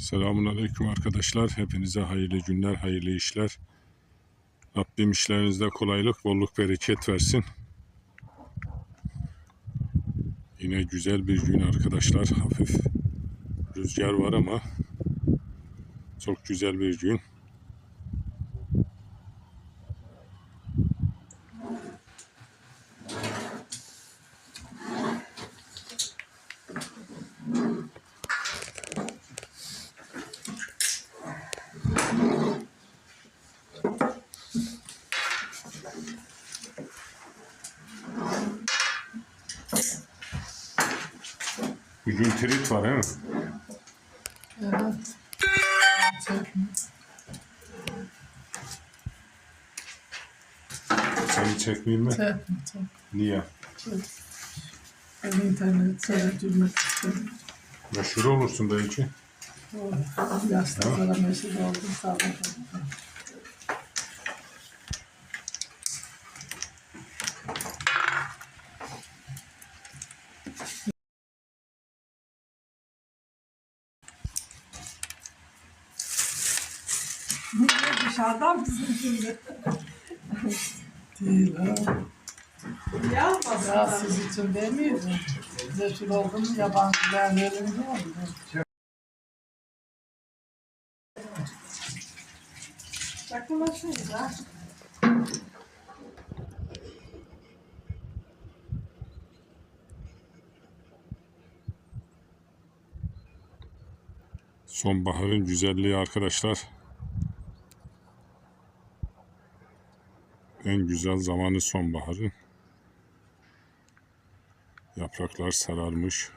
Selamun Aleyküm arkadaşlar. Hepinize hayırlı günler, hayırlı işler. Rabbim işlerinizde kolaylık, bolluk, bereket versin. Yine güzel bir gün arkadaşlar. Hafif rüzgar var ama çok güzel bir gün. Bugün trit var he mi? Evet. Seni çekmeyeyim mi? Çekme, çekme. Niye? Ben internet seyretmek istedim. Meşhur olursun belki. Yaşlılara meşhur oldum sağ olun. Niye dışarıdan mısın şimdi? Ha. Ya siz için demiyorum. Meşhur oldum yabancılar elinde oldu. Yakınlaşıyoruz ha. Sonbaharın güzelliği arkadaşlar. En güzel zamanı sonbaharın. Yapraklar sararmış.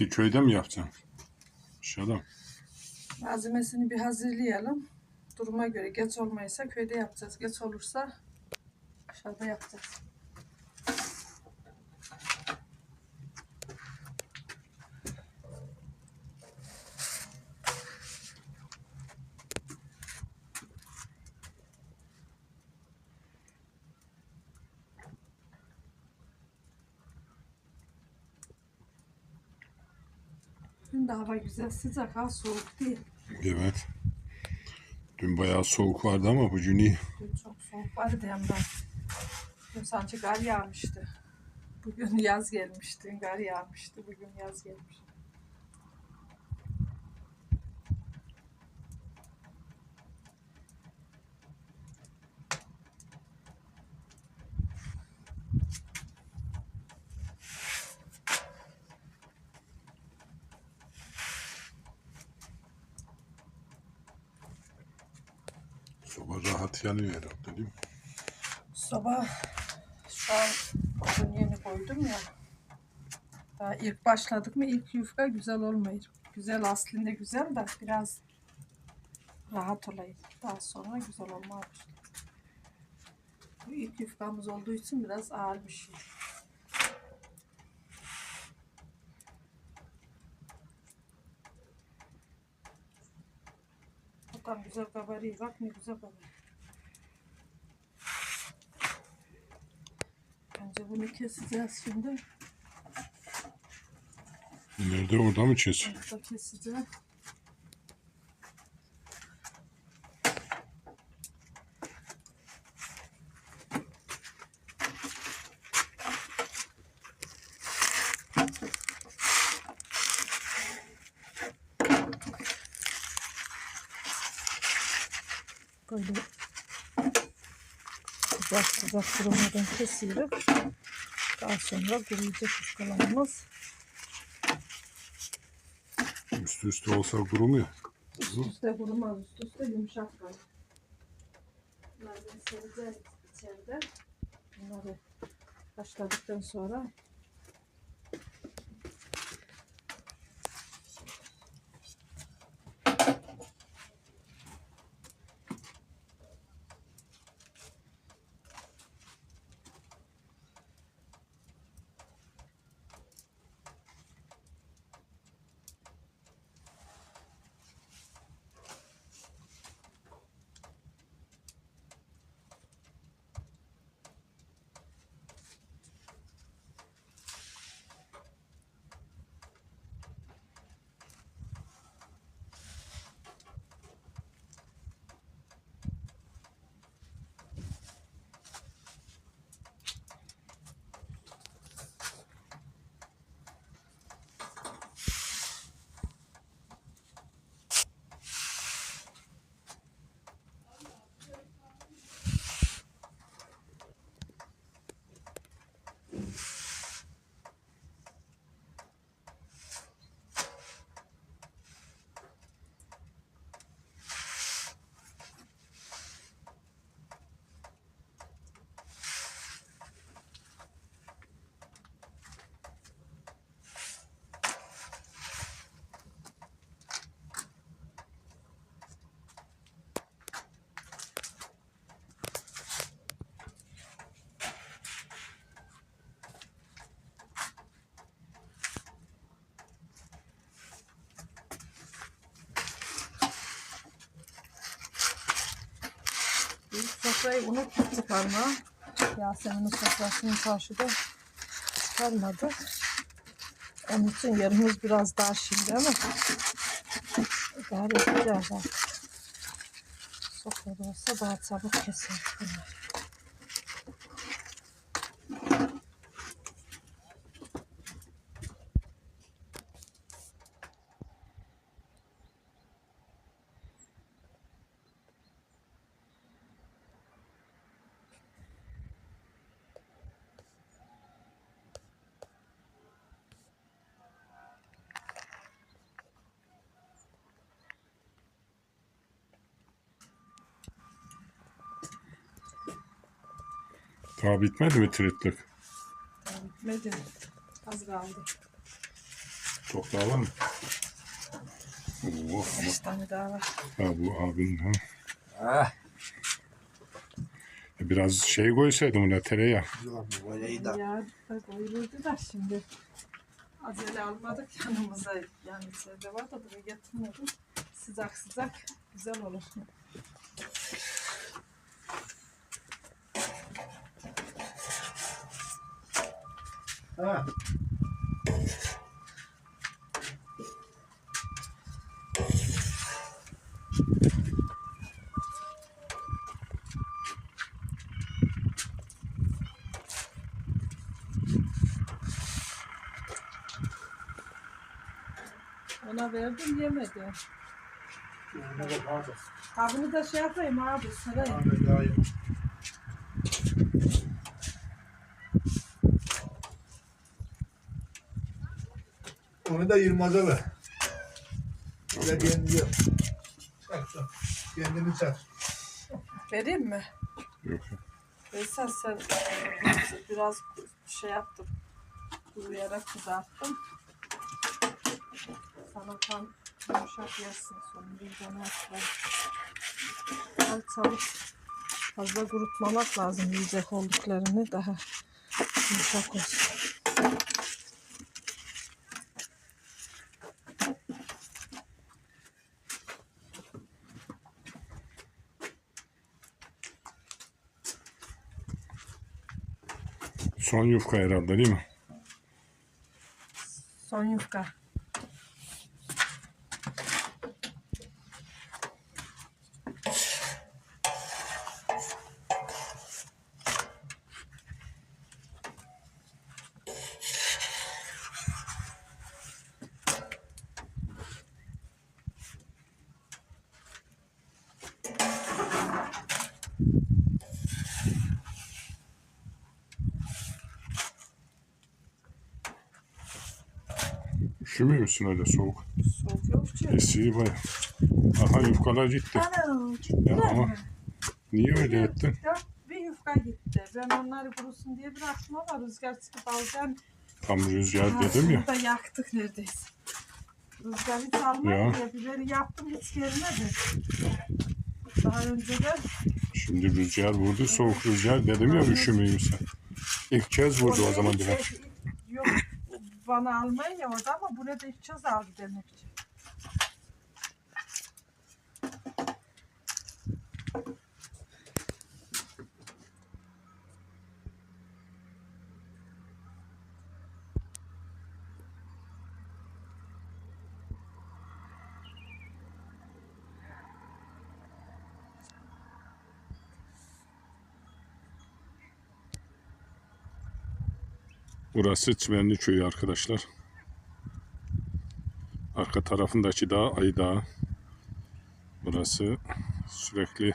Biriti köyde mi yapacaksın? Aşağıda. Malzemesini bir hazırlayalım. Duruma göre geç olmaysa köyde yapacağız. Geç olursa aşağıda yapacağız. Dün de hava güzel sıcak ha soğuk değil. Evet. Dün bayağı soğuk vardı ama bugün iyi. Dün çok soğuk vardı hem de. Dün sanki kar yağmıştı. Bugün yaz gelmişti. Kar yağmıştı. Bugün yaz gelmiş. Soba rahat yanıyor herhalde değil mi? Sabah şu an bugün yeni koydum ya. Daha ilk başladık mı ilk yufka güzel olmuyor. Güzel aslında güzel de biraz rahat olayım. Daha sonra güzel olmaya başladı. Bu ilk yufkamız olduğu için biraz ağır bir şey. Bakalım güzel kabarıyor. Bak ne güzel kabarıyor. Bence bunu keseceğiz şimdi. Nerede orada mı kes? Burada keseceğim. Böyle sıcak sıcak kurumadan kesiyorum. Daha sonra kuruyacak ıskalamamız. Üstü üstü olsa kurumuyor. Üst üste kurumaz, üst üste yumuşak kalır. Bunları sereceğiz içeride. Bunları haşladıktan sonra sofrayı unuttuk çıkarma. Yasemin'in sofrasını çarşıda çıkarmadı. Onun için yerimiz biraz daha şimdi ama idare edeceğiz artık. Sofrada olsa daha çabuk keser. Daha bitmedi mi tritlik? Bitmedi. Az kaldı. Çok daha var mı? Oo, ama Beş tane daha var. ha, bu abin ha. Ah, E, Biraz şey koysaydım ona tereyağı. Ya da koyulurdu da şimdi. Acele almadık yanımıza. Yani içeride var da buraya getirmedim. Sıcak sıcak güzel olur. Ha. Ona verdim yemedi. Ne de pardon. Ha bunu da şey yapayım abi sarayım. Daha iyi. Onu da Yılmaz'a ver. Öyle kendi yap. Çak çak. Kendini çak. Vereyim mi? Yok. Veysel sen biraz şey yaptım. Kuruyarak kızarttım. Sana tam yumuşak yersin sonra vicdanı atlar. Al çabuk. Fazla kurutmamak lazım yiyecek olduklarını daha yumuşak olsun. Son yufka herhalde değil mi? Son yufka. Üşümüyor musun öyle soğuk? Soğuk yok ki. Esiyi baya. Aha yufkalar gitti. Ana Ya gittiler ama mi? niye öyle ettin? Dört bir yufka gitti. Ben onları kurusun diye bıraktım ama rüzgar çıkıp alacağım. Tam rüzgar dedim ya. Burada yaktık neredeyse. Rüzgar hiç almadı Ya. ya. Biberi yaptım hiç gelmedi. Daha önceden Şimdi rüzgar vurdu. Soğuk rüzgar dedim ya üşümeyeyim sen. İlk kez vurdu o zaman. Yok bana almayın ya orada ama buraya da kez aldı demek ki. Burası Çimenli Köyü arkadaşlar. Arka tarafındaki dağ Ayı. Burası sürekli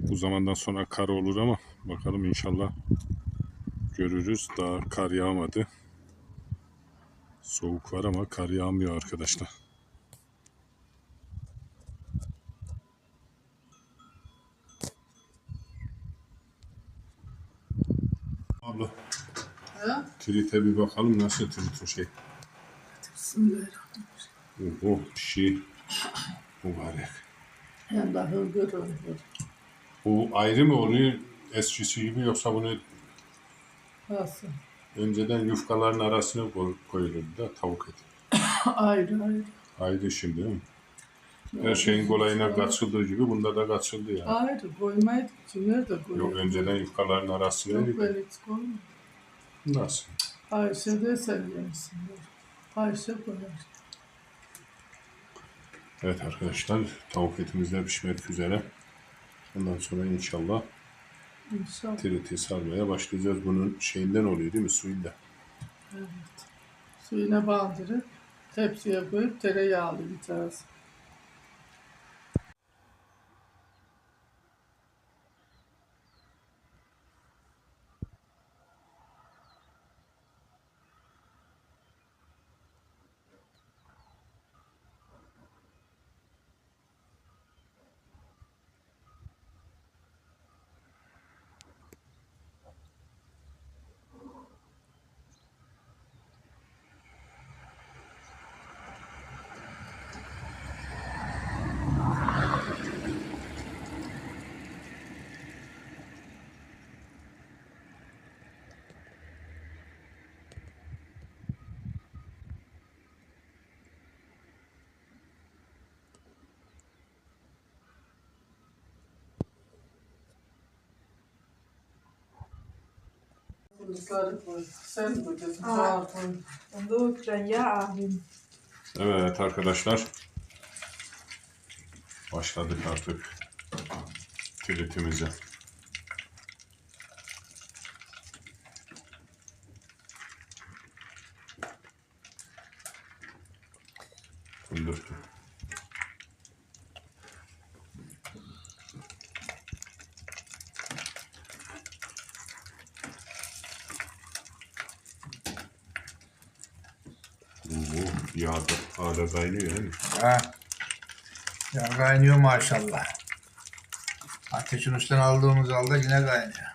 bu zamandan sonra kar olur ama bakalım inşallah görürüz. Daha kar yağmadı. Soğuk var ama kar yağmıyor arkadaşlar. Abla. Trite bir bakalım nasıl trit o şey. Bismillahirrahmanirrahim. Oho şey. Mübarek. Hem daha görüyor. Bu ayrı mı oluyor eskisi gibi yoksa bunu Nasıl? önceden yufkaların arasına koy, koyulurdu da tavuk eti. ayrı ayrı. Ayrı şimdi değil mi? Her şeyin kolayına kaçıldığı gibi bunda da kaçıldı ya. Ayrı koymaydı. Nerede koyuyor? Yok önceden yufkaların Yok arasındaydı. ben hiç koymadım. Nasıl? Ayşe de sen yemişsin. Ayşe koyar. Evet arkadaşlar tavuk etimiz de pişmek üzere. Ondan sonra inşallah İnşallah. triti sarmaya başlayacağız. Bunun şeyinden oluyor değil mi? Suyunda. Evet. Suyuna bandırıp tepsiye koyup tereyağlayacağız. Fındıkları koy. Sen koy. dedim, Aa. Bana koy. Onda ökren ya abim. Evet arkadaşlar. Başladık artık tritimize. Oo, yağ da hala kaynıyor değil mi? Ha. Ya kaynıyor maşallah. Ateşin üstten aldığımız halde yine kaynıyor.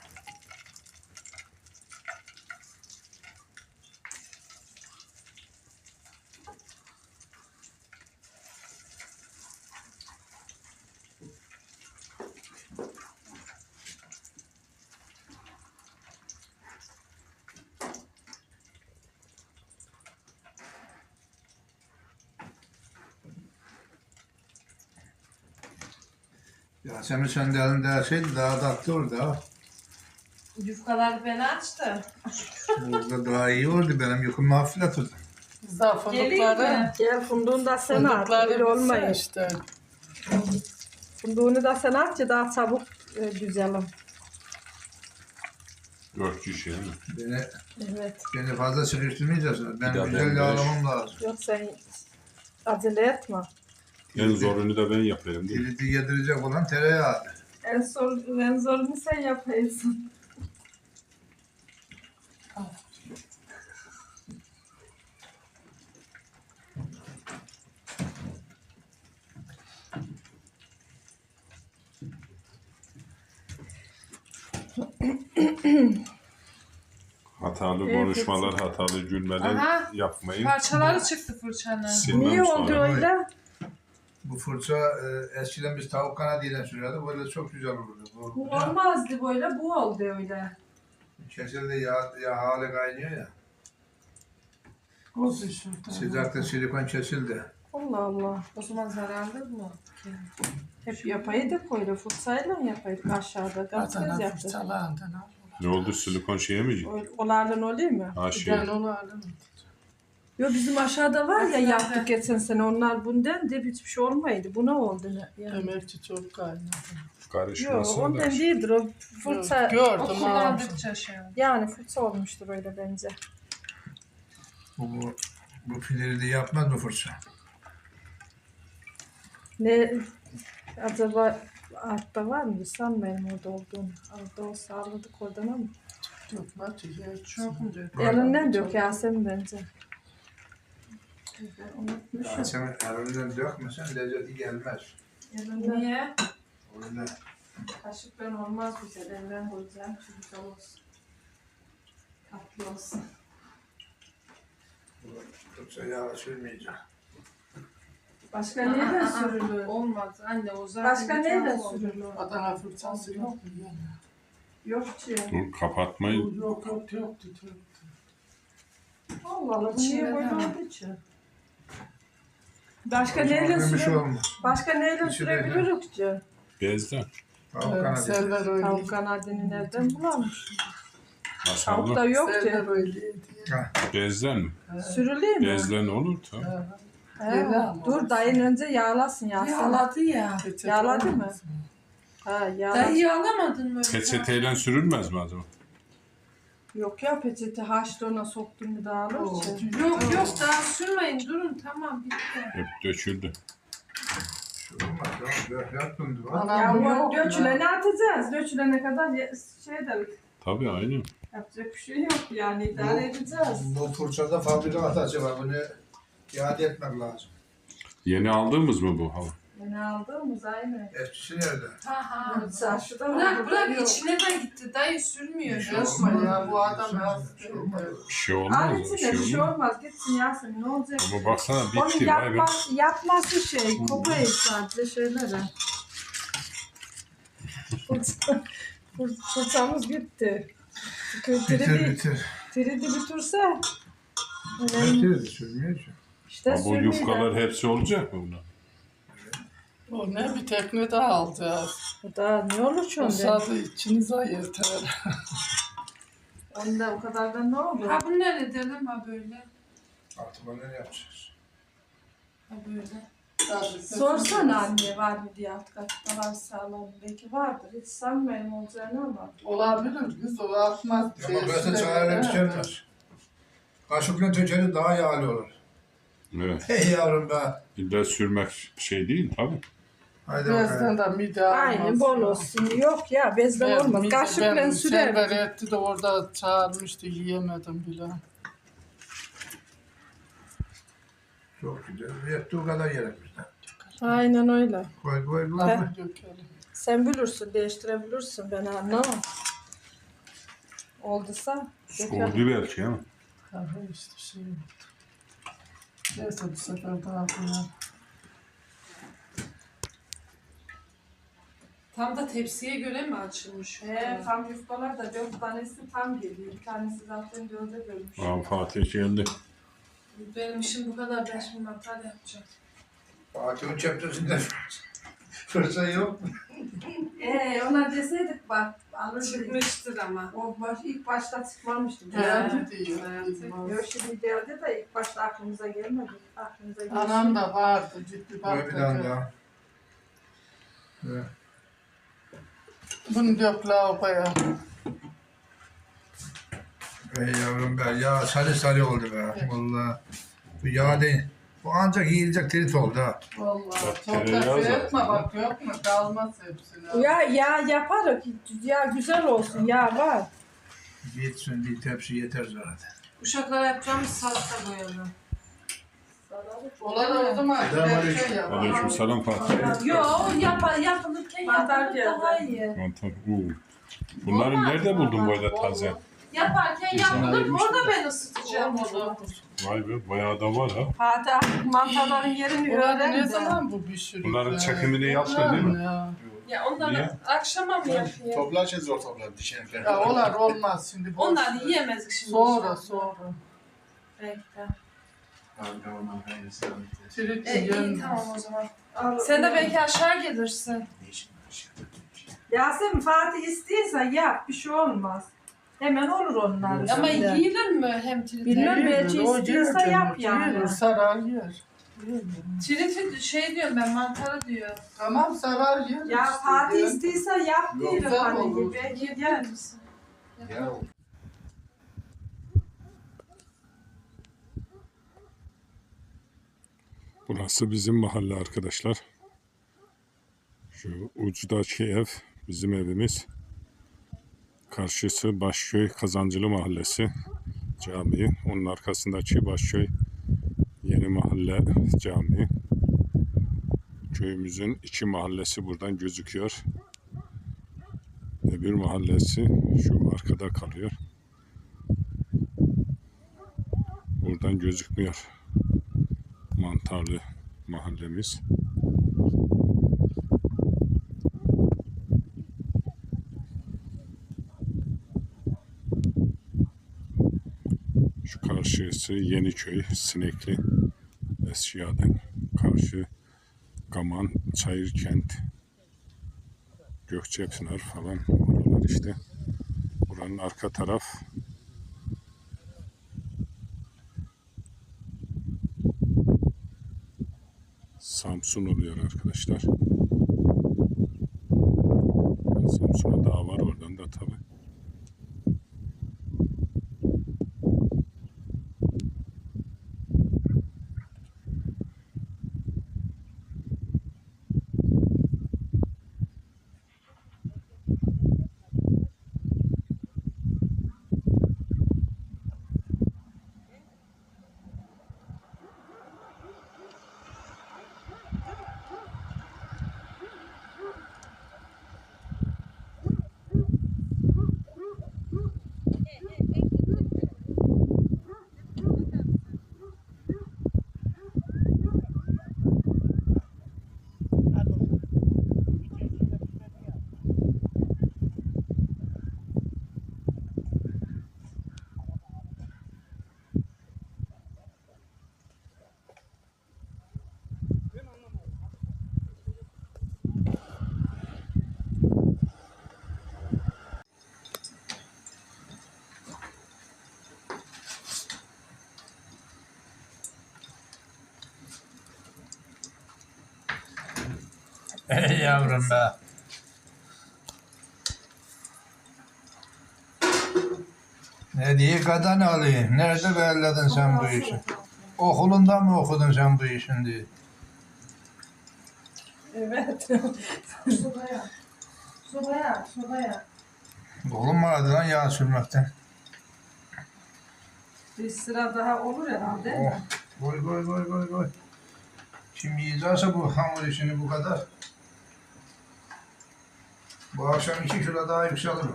Yasemin sen de elinde derseydi daha tatlı olurdu ha. Yufkaları ben açtım. Burada daha iyi oldu benim yükümü hafifletirdi. Biz daha fındıkları. Gel fınduğunu da sen at. Fındıkları Öyle olmayın. işte. Fındığını da sen at ki daha çabuk e, güzelim. Dört kişi mi? Beni, Evet. beni fazla sıkıştırmayacaksın. Ben daha güzel ben yağlamam lazım. Yok sen acele etme. En zorunu da ben yapayım değil mi? Kilidi yedirecek olan tereyağı. En zor, en zorunu sen yapıyorsun. Hatalı Evet, konuşmalar, hatalı gülmeler Aha. yapmayın. Parçaları çıktı fırçanın. Silmem Niye sonra. oldu öyle? Bu fırça e, eskiden biz tavuk kanadıyla sürüyorduk. Böyle çok güzel olurdu. Bu, Bu olmazdı böyle, bu oldu öyle. kesildi yağ, yağ hali kaynıyor ya. O şurada. Sıcakta silikon kesildi. Allah Allah. O zaman zararlı mı? Hep yapaydık öyle, fırsayla yapaydık aşağıda. Gaz Adana yaptık. Ne oldu silikon şeye mi? Öyle- Olardan oluyor mu? Ha şey. Ben onu aldım. Yo bizim aşağıda var ya yaptık geçen sene onlar bundan de hiçbir şey olmaydı. Bu ne oldu ne? Yani. Ki çok kaynadı. Yo Karışmasın ondan da. değildir o fırça. Gördüm O kullandıkça şey. Yani fırça olmuştur öyle bence. Bu, bu, bu pilleri de yapmaz mı fırça? Ne acaba altta var mı? Sanmayın orada olduğunu. Altta olsa alırdık oradan ama. Tüye Çok mu dök? Elinden dök Yasemin bence. Ben unutmuşum. Ya sen elinden dökmesen lezzeti gelmez. Elinden. Niye? Öyle. Kaşıkla olmaz güzel. Elinden koyacağım. ki güzel olsun. Tatlı olsun. Fırça yağ sürmeyeceğim. Başka neyle sürülür? Olmaz anne o zaten. Başka bir neyle tane oldu. sürülür? Adana fırçası yok mu yani? Yok ki. Dur kapatmayın. Yok yok yoktu yoktu. Allah Allah. Bu niye İçine böyle de. oldu ki? Başka neyle Bir şey süre olmaz. Başka neyle Bir şey sürebiliriz ki? Bezden. Tavuk Evet, kanadı. Selver Tavuk öyleydi. kanadını nereden bulamış? Tavuk da yok ki. Selver Bezden mi? Sürüleyim mi? Bezden olur tabii. He, ama. dur dayın önce yağlasın ya. Yağladı ya. Yağladı mı? Ha yağla. Dayı yağlamadın mı? öyle? Peçeteyle sürülmez mi acaba? Yok ya peçete haşlı ona soktun mu dağılır Oo. ki. Yok yok daha sürmeyin durun tamam bitti. Hep döküldü. şu olmaz. ya. Dört yat döndü var. Ya bu yok dökülene atacağız. Dökülene kadar ye- şey de Tabii aynı. yapacak bir şey yok yani idare edeceğiz. Bu fırçada fabrika hatası var. Bunu iade etmek lazım. Yeni aldığımız mı bu hava? Yeni aldığımız aynı. Eskisi nerede? Aha. Çarşıda Bırak var, bırak yok. içine de gitti dayı sürmüyor. Bir şey Yapma olmaz. ya. bu adam şey olmaz. Bir şey olmaz. Al Bir şey bir şey olmaz. Gitsin Yasemin ne olacak? Ama baksana Onu bitti vay be. yapma, yapması şey, kopuyor sadece fır- Fırçamız bitti. Bitir Tridi, bitir. tridi bitirse önemli. Bitir de sürmüyor ki. İşte Ha, bu sürmeyi de- yufkalar hepsi olacak mı buna? O ne bir tekne daha alacağız. Daha ne olur O ki onda? sadı içinize yeter. Onda o kadar da ne olur? Ha bunu nerede dedim ha böyle. Artık onu ne yapacağız? Ha böyle. Sorsana anne var mı diye alt katta var sağlam. Belki vardır. Hiç sanmıyorum olacağını ama. Olabilir kız o atmaz. Ama burası çaylarına tükenmez. Kaşıkla tökeli daha yağlı olur. Evet. Hey yavrum be. İlla sürmek şey değil tabii. Haydi Birazdan bakalım. da mide almaz. Aynı bol olsun. Yok ya bezden Ben olmaz. mide- Kaşıkla ben sürer. Selver etti de orada çağırmıştı yiyemedim bile. Çok güzel. Yettiği kadar yerim bizden. Aynen öyle. Koy koy koy. Ben-. Dökelim. Sen bilirsin, değiştirebilirsin. Ben anlamam. Olduysa döker. Soğudu belki ama. Aha işte şey. Neyse bu sefer daha koyalım. Tam da tepsiye göre mi açılmış? Ee, tam yufkalar da dört tanesi tam geliyor. Bir tanesi zaten dörde bölmüş. Aa, Fatih geldi. Benim işim bu kadar ben şimdi mantar yapacağım. Fatih'in çeptesinde fırça yok mu? Ee, ona deseydik bak alırdı. Çıkmıştır ama. O baş, ilk başta çıkmamıştı. Geldi diyor. Yok şimdi geldi de ilk başta aklımıza gelmedi. Aklımıza geldi. Anam da vardı ciddi Koy bir tane daha. Evet. Bunu dök lavaboya. Ey yavrum be. Ya sarı sarı oldu be. Vallahi. Bu yağ değil. Bu ancak yiyilecek trit oldu ha. Vallahi Bak, çok da tereyağı şey zaten. etme bak yok mu kalmaz hepsini. Ya ya yaparız. Ya güzel olsun. Ya var. Yetsin bir tepsi yeter zaten. Uşaklara yapacağımız salata koyalım. Olar o zaman Selamünaleyküm. bir şey yapalım. Aleyküm selam Fatih. Yo yap yapılırken Mantar yapılır geldi. daha iyi. Mantar. Oo. Bunları Olmaz nerede buldun böyle Olmaz. taze? Yaparken Güzel yapılır orada ben ısıtacağım onu. Vay be bayağı da var ha. Hadi artık mantarların yerini Bunlar öğren ne de. zaman bu pişiriyor? Bunların çekimini yaptın değil mi? Ya, Ya onları Niye? akşama mı yapayım? Toplarken zor toplar dişini. ya olar olmaz şimdi. boş Onları şimdi. Sonra sonra. Bekle. Tirit E, iyi tamam o zaman. Al- Sen de belki aşağı gelirsin. Yasemin Fatih istiyorsa yap. Bir şey olmaz. Hemen olur onlar. Ama şimdi. yiyilir mi hem? Bilmem. Yiyor, belki istiyorsa yap yani. Sarar yer. Triti şey diyorum ben mantarı diyor. Tamam sarar yer. Ya işte, Fatih yer. istiyorsa yap diyelim güzel hani olur. gibi. Belki Gel. yer misin? Ya Burası bizim mahalle arkadaşlar. Şu ucudaki ev bizim evimiz. Karşısı Başköy Kazancılı Mahallesi camii. Onun arkasındaki Başköy Yeni Mahalle Camii. Köyümüzün iki mahallesi buradan gözüküyor. Öbür mahallesi şu arkada kalıyor. Buradan gözükmüyor mantarlı mahallemiz. Şu karşısı Yeniköy, Sinekli, Eskiyaden. karşı Gaman, Çayırkent, Gökçepınar falan oralar işte. Buranın arka taraf Samsun oluyor arkadaşlar. Samsun'a dağ var oradan da tabi. Yavrum be. Ne diye kadın alayım? Nerede belirledin sen bu işi? Okulunda mı okudun sen bu işin diye? Evet. Sobaya. Sobaya. Sobaya. Oğlum vardı lan yağ sürmekten. Bir sıra daha olur herhalde. Oh. Koy koy koy koy koy. Şimdi yiyeceğiz bu hamur işini bu kadar. Bu akşam iki kilo daha yükselir.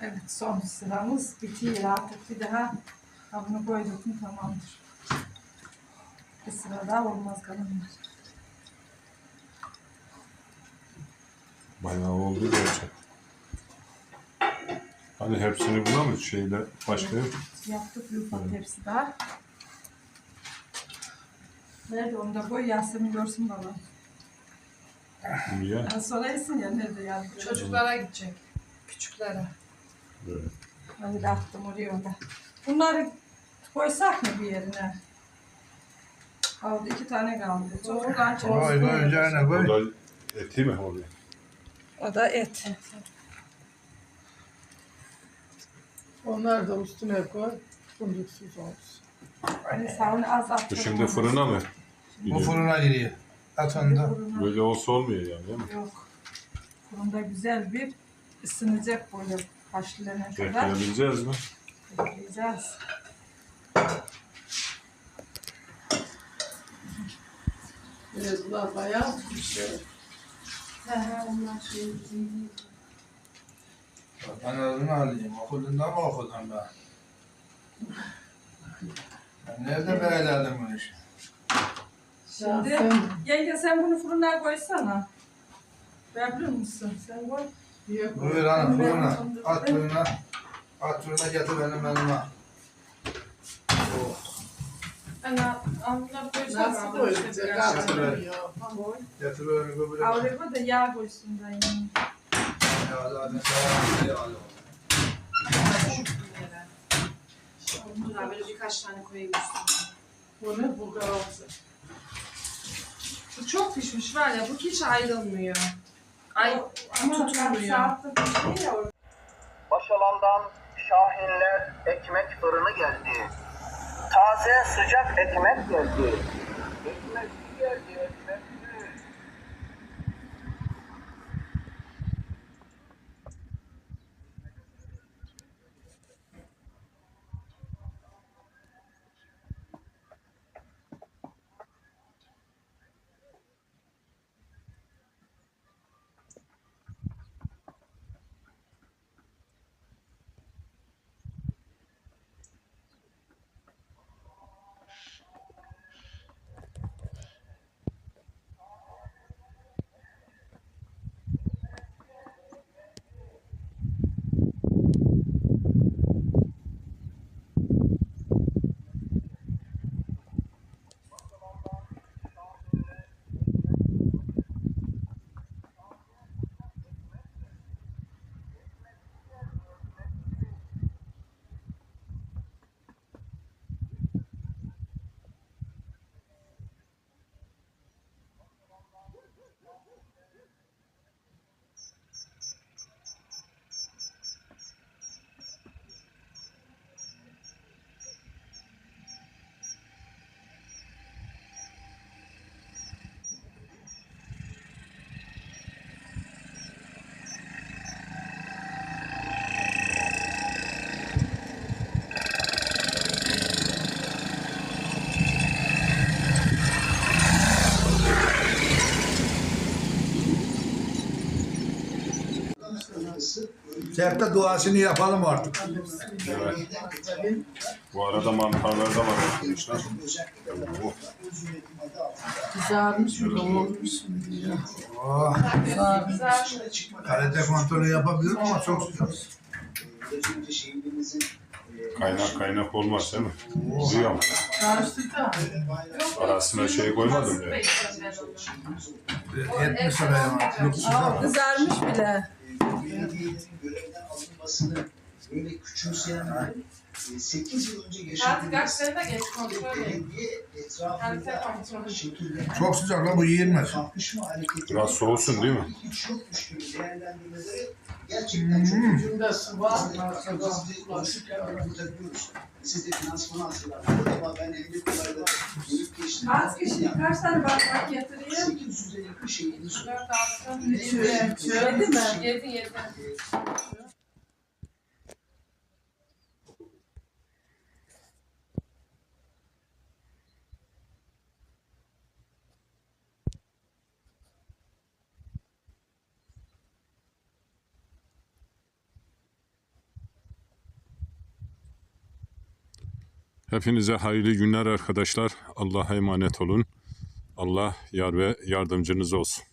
Evet son sıramız bitiyor artık bir daha kabını koyduk mu tamamdır. Bir sıra daha olmaz kalanlar. Bayağı oldu gerçek. Hani hepsini bulamıyoruz şeyle başka yok. Yaptık bir ufak hepsi daha. Nerede onu da koy Yasemin görsün baba. Niye? Ben sonra ya nerede yani. Çocuklara gidecek. Küçüklere. Böyle. Öyle attım oraya da. Bunları koysak mı bir yerine? Kaldı iki tane kaldı. Çocuklar Koy koy üzerine O koy. da eti mi oluyor? O da et. Onlar da üstüne koy. Funduksuz olsun. Mesela onu az attım. Şimdi fırına mı? Bu fırına giriyor. At onu da. Fırına- Böyle olsa olmuyor yani değil mi? Yok. Fırında güzel bir ısınacak böyle haşlanana kadar. Bekleyebileceğiz mi? Bekleyeceğiz. Evet, bunlar bayağı bir şey. He he onlar şey. Ben adını alayım. Okulunda mı okudun ben? Ben nerede belirledim bu işi? Şimdi Sen yenge sen bunu fırına koysana. Verebilir misin? Sen koy. Buyur hanım fırına. At fırına. At fırına getir benim elime. Oh. Ana amına koysana. Nasıl koyacak? Atmıyor. Koy. Getir böyle. Avrupa'da yağ koysun da yani. Ya zaten sana ya. Dur abi böyle birkaç tane koyayım üstüne. Bu ne? Bulgar olsun. Bu çok pişmiş var ya bu hiç ayrılmıyor. Ay Ama tutulmuyor. ya. Başalan'dan Şahinler ekmek fırını geldi. Taze sıcak ekmek geldi. Ekmek geldi, Sehpa duasını yapalım artık. Evet. Bu arada mantarlar da var arkadaşlar. Oh, Kızarmış mı? Olmuş mu. Oh, Güzel. kalite kontrolü yapabilirim ama çok sıcak. kaynak kaynak olmaz değil mi? Duyuyor musun? Karıştı da. Arasına şey koymadım ya. Çok Aa, sıcak. kızarmış bile. Görevden alınmasını böyle küçümseyenler 8 yıl önce yaşadığımız belediye Çok sıcak lan bu yiyilmez. Biraz soğusun değil mi? gerçekten çok Hmm. Ucunda su var. Varsa da Siz de bulaşık yağı. anlatabiliyoruz. Siz de finansmanı hazırlar. Ama ben emlaklarda gelip geçtim. Kaç kişi, kaç tane bardak getireyim? 800'e yakın şeyiniz var. Dört altı. Şöyle, şöyle mi? Yedi yedi. Hepinize hayırlı günler arkadaşlar. Allah'a emanet olun. Allah yar ve yardımcınız olsun.